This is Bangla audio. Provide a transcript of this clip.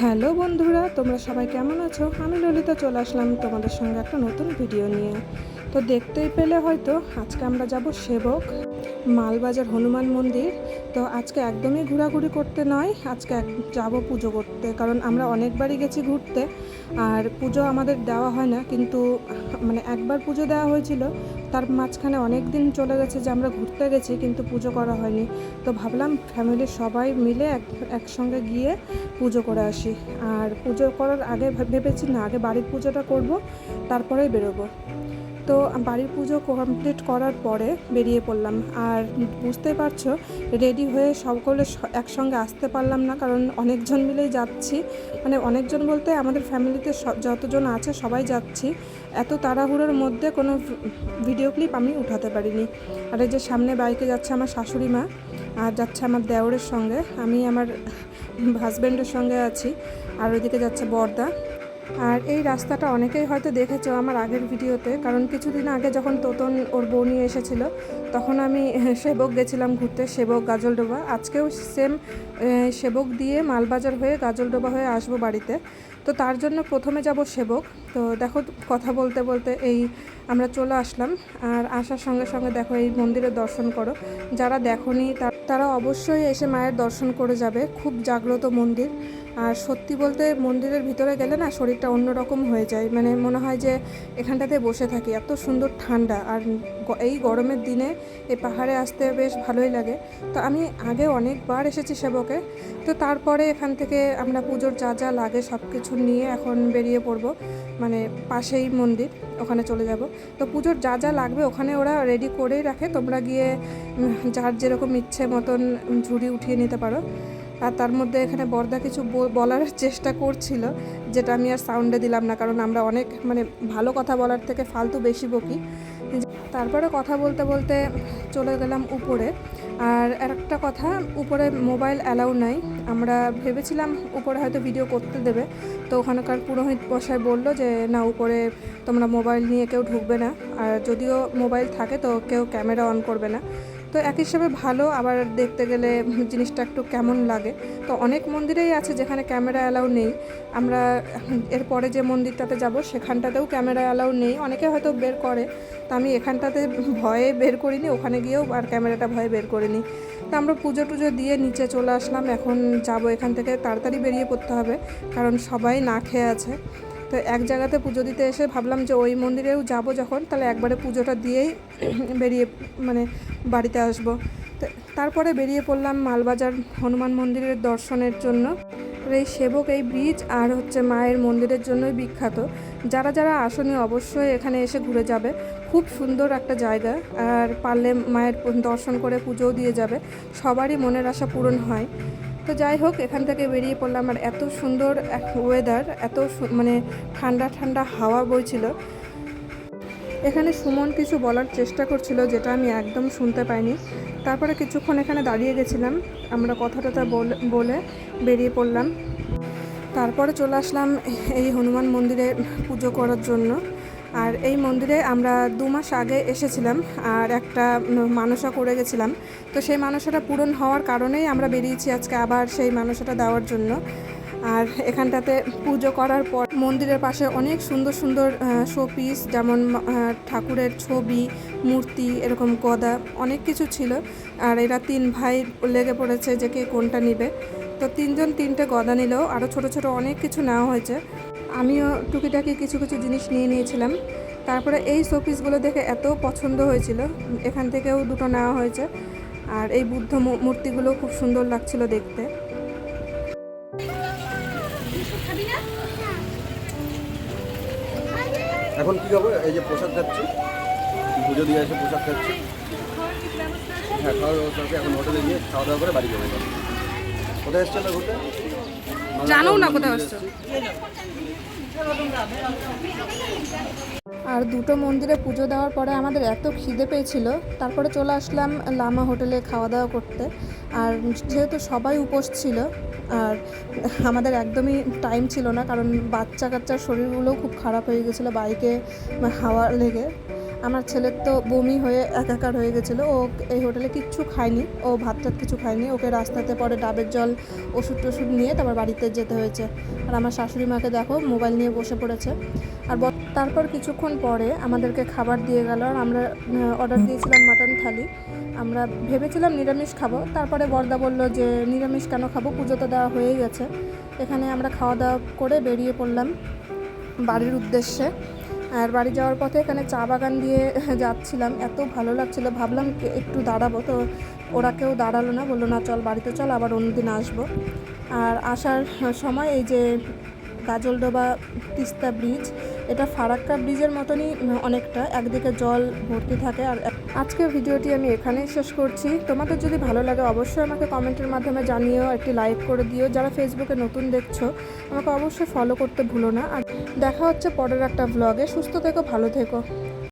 হ্যালো বন্ধুরা, তোমরা সবাই কেমন আছো? আমি ললিতা চলে আসলাম তোমাদের সঙ্গে একটা নতুন ভিডিও নিয়ে। তো দেখতেই পেলে হয়তো, আজকে আমরা যাব সেবক, মালবাজার হনুমান মন্দির। তো আজকে একদমই ঘোরাঘুরি করতে নয়, আজকে যাব পুজো করতে। কারণ আমরা অনেকবারই গেছি ঘুরতে, আর পুজো আমাদের দেওয়া হয় না, কিন্তু মানে একবার পুজো দেওয়া হয়েছিল, তার মাঝখানে অনেক দিন চলে গেছে যে আমরা ঘুরতে গেছি, কিন্তু পুজো করা হয়নি। তো ভাবলাম ফ্যামিলির সবাই মিলে এক একসঙ্গে গিয়ে পুজো করে আসি। আর পুজো করার আগে ভেবেছি না, আগে বাড়ির পুজোটা করব, তারপরেই বেরোবো। তো বাড়ির পুজো কমপ্লিট করার পরে বেরিয়ে পড়লাম। আর বুঝতে পারছ রেডি হয়ে সকলে একসঙ্গে আসতে পারলাম না, কারণ অনেকজন মিলেই যাচ্ছি। মানে অনেকজন বলতে আমাদের ফ্যামিলিতে যতজন আছে সবাই যাচ্ছি। এত তাড়াহুড়োর মধ্যে কোনো ভিডিও ক্লিপ আমি উঠাতে পারিনি। আর এই যে সামনে বাইকে যাচ্ছে আমার শাশুড়ি মা, আর যাচ্ছে আমার দেওরের সঙ্গে। আমি আমার হাজব্যান্ডের সঙ্গে আছি। আর ওইদিকে যাচ্ছে বর্দা। আর এই রাস্তাটা অনেকেই হয়তো দেখেছ আমার আগের ভিডিওতে, কারণ কিছুদিন আগে যখন তোতন ওর বউ নিয়ে এসেছিল, তখন আমি সেবক গেছিলাম ঘুরতে, সেবক গাজলডোবা। আজকেও সেম সেবক দিয়ে মালবাজার হয়ে গাজলডোবা হয়ে আসব বাড়িতে। তো তার জন্য প্রথমে যাব সেবক। তো দেখো কথা বলতে বলতে এই আমরা চলে আসলাম। আর আসার সঙ্গে সঙ্গে দেখো এই মন্দিরের দর্শন করো। যারা দেখোনি তারা অবশ্যই এসে মায়ের দর্শন করে যাবে। খুব জাগ্রত মন্দির। আর সত্যি বলতে মন্দিরের ভিতরে গেলে না শরীরটা অন্যরকম হয়ে যায়। মানে মনে হয় যে এখানটাতে বসে থাকি। এত সুন্দর ঠান্ডা। আর এই গরমের দিনে এই পাহাড়ে আসতে বেশ ভালোই লাগে। তো আমি আগে অনেকবার এসেছি সেবকে। তো তারপরে এখান থেকে আমরা পুজোর যা যা লাগে সব কিছু নিয়ে এখন বেরিয়ে পড়ব। মানে পাশেই মন্দির, ওখানে চলে যাব। তো পুজোর যা যা লাগবে ওখানে ওরা রেডি করেই রাখে। তোমরা গিয়ে যার যেরকম ইচ্ছে মতন ঝুড়ি উঠিয়ে নিতে পারো। আর তার মধ্যে এখানে বর্দা কিছু বল- বলার চেষ্টা করছিল, যেটা আমি আর সাউন্ডে দিলাম না, কারণ আমরা অনেক মানে ভালো কথা বলার থেকে ফালতু বেশি বকি। তারপরে কথা বলতে বলতে চলে গেলাম উপরে। আর একটা কথা, উপরে মোবাইল অ্যালাউ নাই। আমরা ভেবেছিলাম উপরে হয়তো ভিডিও করতে দেবে। তো ওখানকার পুরোহিত বসায় বলল যে, না, উপরে তোমরা মোবাইল নিয়ে কেউ ঢুকবে না। আর যদিও মোবাইল থাকে তো কেউ ক্যামেরা অন করবে না। তো এক হিসাবে ভালো, আবার দেখতে গেলে জিনিসটা একটু কেমন লাগে। তো অনেক মন্দিরেই আছে যেখানে ক্যামেরা অ্যালাউ নেই। আমরা এরপরে যে মন্দিরটাতে যাব, সেখানটাতেও ক্যামেরা অ্যালাউ নেই। অনেকে হয়তো বের করে, তো আমি এখানটাতে ভয়ে বের করিনি, ওখানে গিয়েও আর ক্যামেরাটা ভয়ে বের করিনি। তো আমরা পুজো টুজো দিয়ে নিচে চলে আসলাম। এখন যাব এখান থেকে, তাড়াতাড়ি বেরিয়ে পড়তে হবে, কারণ সবাই না খেয়ে আছে। তো এক জায়গাতে পুজো দিতে এসে ভাবলাম যে ওই মন্দিরেও যাব যখন, তাহলে একবারে পুজোটা দিয়েই বেরিয়ে মানে বাড়িতে আসব। তারপরে বেরিয়ে পড়লাম মালবাজার হনুমান মন্দিরের দর্শনের জন্য। এই সেবক, এই ব্রিজ আর হচ্ছে মায়ের মন্দিরের জন্যই বিখ্যাত। যারা যারা আসনি অবশ্যই এখানে এসে ঘুরে যাবে। খুব সুন্দর একটা জায়গা। আর পারলে মায়ের দর্শন করে পুজোও দিয়ে যাবে। সবারই মনের আশা পূরণ হয়। তো যাই হোক, এখান থেকে বেরিয়ে পড়লাম আর এত সুন্দর এক ওয়েদার এত মানে ঠান্ডা ঠান্ডা হাওয়া বইছিল। এখানে সুমন কিছু বলার চেষ্টা করছিল যেটা আমি একদম শুনতে পাইনি। তারপরে কিছুক্ষণ এখানে দাঁড়িয়ে গেছিলাম, আমরা কথা টথা বলে বেরিয়ে পড়লাম। তারপরে চলে আসলাম এই হনুমান মন্দিরে পুজো করার জন্য। আর এই মন্দিরে আমরা দু মাস আগে এসেছিলাম আর একটা মানসা করে গেছিলাম। তো সেই মানসাটা পূরণ হওয়ার কারণেই আমরা বেরিয়েছি আজকে আবার সেই মানসাটা দেওয়ার জন্য। আর এখানটাতে পুজো করার পর মন্দিরের পাশে অনেক সুন্দর সুন্দর শোপিস যেমন ঠাকুরের ছবি, মূর্তি, এরকম গদা অনেক কিছু ছিল। আর এরা তিন ভাই লেগে পড়েছে যে কে কোনটা নিবে। তো তিনজন তিনটে গদা নিলেও আরও ছোট ছোট অনেক কিছু নেওয়া হয়েছে। আমিও টুকিটাকি কিছু কিছু জিনিস নিয়ে নিয়েছিলাম। তারপরে এই শোপিসগুলো দেখে এত পছন্দ হয়েছিল। এখান থেকেও দুটো নেওয়া হয়েছে। আর এই বুদ্ধ মূর্তিগুলো খুব সুন্দর লাগছিল দেখতে। এখন কি হবে এই যে প্রসাদ খাচ্ছি। পুজো দিয়ে এসে প্রসাদ খাচ্ছি। হ্যাঁ খাওয়ার ব্যবস্থা এখন হোটেলে গিয়ে খাওয়া দাওয়া করে বাড়ি যাব। কোথায় এসছে না ঘুরতে? জানো না কোথায় আসছো। আর দুটো মন্দিরে পুজো দেওয়ার পরে আমাদের এত খিদে পেয়েছিল, তারপরে চলে আসলাম লামা হোটেলে খাওয়া দাওয়া করতে। আর যেহেতু সবাই উপোস ছিল, আর আমাদের একদমই টাইম ছিল না, কারণ বাচ্চা কাচ্চার শরীরগুলোও খুব খারাপ হয়ে গেছিল, বাইকে হাওয়া লেগে। আমার ছেলের তো বমি হয়ে একাকার হয়ে গেছিল, ও এই হোটেলে কিচ্ছু খায়নি, ও ভাত টাত কিছু খায়নি, ওকে রাস্তাতে পরে ডাবের জল, ওষুধ টষুধ নিয়ে তারপর বাড়িতে যেতে হয়েছে। আর আমার শাশুড়ি মাকে দেখো, মোবাইল নিয়ে বসে পড়েছে। আর তারপর কিছুক্ষণ পরে আমাদেরকে খাবার দিয়ে গেল, আর আমরা অর্ডার দিয়েছিলাম মাটন থালি আমরা ভেবেছিলাম নিরামিষ খাব, তারপরে বর্দা বলল যে, নিরামিষ কেন খাব? পুজো তো দেওয়া হয়ে গেছে। এখানে আমরা খাওয়া দাওয়া করে বেরিয়ে পড়লাম বাড়ির উদ্দেশ্যে। আর বাড়ি যাওয়ার পথে এখানে চা বাগান দিয়ে যাচ্ছিলাম। এত ভালো লাগছিল। ভাবলাম একটু দাঁড়াবো। তো ওরা কেউ দাঁড়াল না। বলল, না, চল বাড়িতে চল, আবার অন্যদিন আসব। আর আসার সময় এই যে গাজলডোবা তিস্তা ব্রিজ, এটা ফারাক্কা ব্রিজের মতনই অনেকটা। একদিকে জল ভর্তি থাকে আর আজকে ভিডিওটি আমি এখানেই শেষ করছি। তোমাদের যদি ভালো লাগে অবশ্যই আমাকে কমেন্টের মাধ্যমে জানিও, একটি লাইক করে দিও। যারা ফেসবুকে নতুন দেখছ, আমাকে অবশ্যই ফলো করতে ভুলো না। আর দেখা হচ্ছে পরের একটা ব্লগে সুস্থ থেকো, ভালো থেকো।